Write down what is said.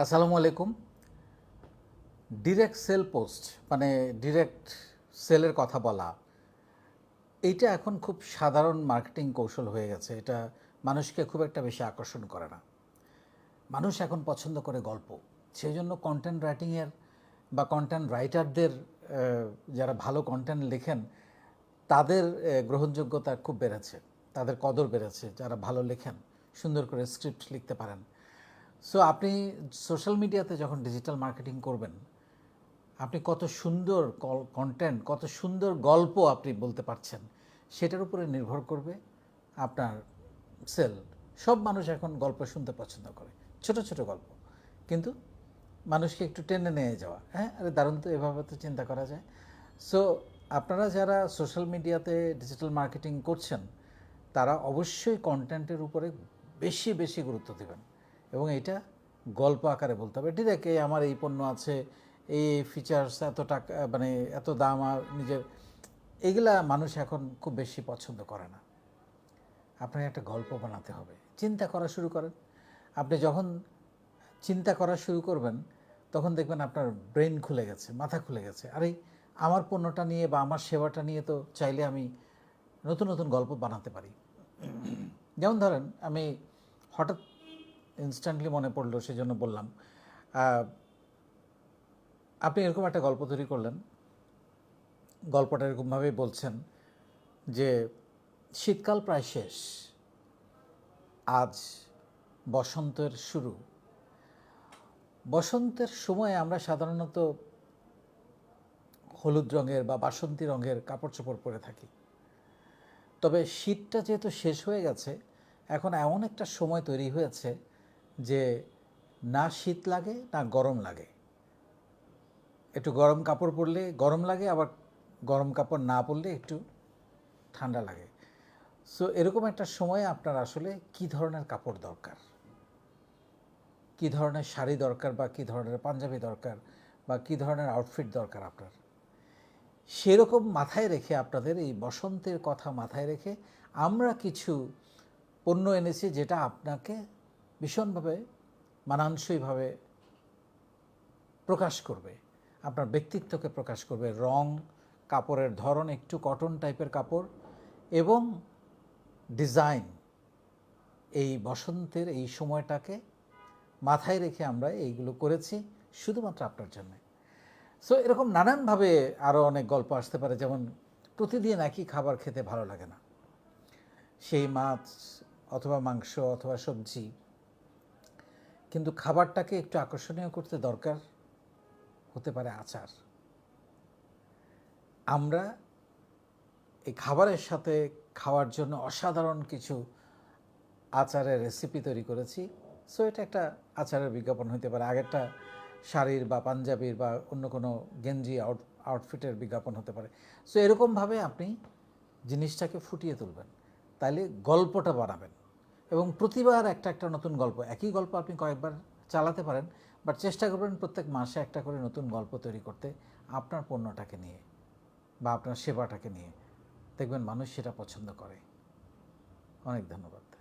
আসসালামু আলাইকুম। Direct sale post মানে ডিরেক্ট সেলের কথা বলা, এইটা এখন খুব সাধারণ মার্কেটিং কৌশল হয়ে গেছে। এটা মানুষকে খুব একটা বেশি আকর্ষণ করে না। মানুষ এখন পছন্দ করে গল্প। সেই জন্য কন্টেন্ট রাইটিংয়ের বা কন্টেন্ট রাইটারদের যারা ভালো কন্টেন্ট লেখেন, তাদের গ্রহণযোগ্যতা খুব বেড়েছে। তাদের কদর বেড়েছে। যারা ভালো লেখেন, সুন্দর করে স্ক্রিপ্ট লিখতে পারেন। সো আপনি সোশ্যাল মিডিয়াতে যখন ডিজিটাল মার্কেটিং করবেন, আপনি কত সুন্দর কন্টেন্ট কত সুন্দর গল্প আপনি বলতে পারছেন, সেটার উপরে নির্ভর করবে আপনার সেল সব মানুষ এখন গল্প শুনতে পছন্দ করে, ছোট ছোট গল্প। কিন্তু মানুষকে একটু টেনে নিয়ে যাওয়া হ্যাঁ? আরে দারুণ তো, এভাবে তো চিন্তা করা যায়। সো আপনারা যারা সোশ্যাল মিডিয়াতে ডিজিটাল মার্কেটিং করছেন, তারা অবশ্যই কন্টেন্টের উপরে বেশি বেশি গুরুত্ব দেবেন। এবং এটা গল্প আকারে বলতে হবে। ডিরেক্ট এই আমার এই পণ্য আছে, এই ফিচার্স এত টাকা মানে এত দাম আর নিজের এগুলা মানুষ এখন খুব বেশি পছন্দ করে না। আপনাকে একটা গল্প বানাতে হবে। চিন্তা করা শুরু করেন। আপনি যখন চিন্তা করা শুরু করবেন, তখন দেখবেন আপনার ব্রেন খুলে গেছে, মাথা খুলে গেছে। আরে, আমার পণ্যটা নিয়ে বা আমার সেবাটা নিয়ে তো চাইলে আমি নতুন নতুন গল্প বানাতে পারি। যেমন ধরেন, আমি হঠাৎ ইনস্ট্যান্টলি মনে পড়ল সেই জন্য বললাম আপনি এরকম একটা গল্প তৈরি করলেন। গল্পটা এরকমভাবেই বলছেন যে, শীতকাল প্রায় শেষ। আজ বসন্তের শুরু। বসন্তের সময় আমরা সাধারণত হলুদ রঙের বা বাসন্তী রঙের কাপড় চোপড় পরে থাকি। তবে শীতটা যেহেতু শেষ হয়ে গেছে, এখন এমন একটা সময় তৈরি হয়েছে যে না শীত লাগে, না গরম লাগে। একটু গরম কাপড় পরলে গরম লাগে, আবার গরম কাপড় না পরলে একটু ঠান্ডা লাগে। সো এরকম একটা সময়ে আপনার আসলে কি ধরনের কাপড় দরকার? কি ধরনের শাড়ি দরকার বা কি ধরনের পাঞ্জাবি দরকার বা কি ধরনের আউটফিট দরকার আপনার? সেরকম মাথায় রেখে আপনাদের এই বসন্তের কথা মাথায় রেখে আমরা কিছু পণ্য এনেছি যেটা আপনাকে ভীষণভাবে মানানসইভাবে প্রকাশ করবে। আপনার ব্যক্তিত্বকে প্রকাশ করবে। রং, কাপড়ের ধরন একটু কটন টাইপের কাপড় এবং ডিজাইন এই বসন্তের এই সময়টাকে মাথায় রেখে আমরা এইগুলো করেছি শুধুমাত্র আপনার জন্যে। সো এরকম নানানভাবে আরও অনেক গল্প আসতে পারে, যেমন প্রতিদিন একই খাবার খেতে ভালো লাগে না। সেই মাছ অথবা মাংস অথবা সবজি কিন্তু খাবারটাকে একটু আকর্ষণীয় করতে দরকার হতে পারে আচার। আমরা এই খাবারের সাথে খাওয়ার জন্য অসাধারণ কিছু আচারের রেসিপি তৈরি করেছি। সো এটা একটা আচারের বিজ্ঞাপন হতে পারে। আগেরটা শাড়ির বা পাঞ্জাবির বা অন্য কোনো গেঞ্জি আউট আউটফিটের বিজ্ঞাপন হতে পারে। সো এরকমভাবে আপনি জিনিসটাকে ফুটিয়ে তুলবেন। তাইলে গল্পটা বানাবেন। এবং প্রতিবার একটা একটা নতুন গল্প। একই গল্প আপনি কয়েকবার চালাতে পারেন, বাট চেষ্টা করবেন প্রত্যেক মাসে একটা করে নতুন গল্প তৈরি করতে আপনার পণ্যটাকে নিয়ে বা আপনার সেবাটাকে নিয়ে। দেখবেন মানুষ সেটা পছন্দ করে। অনেক ধন্যবাদ।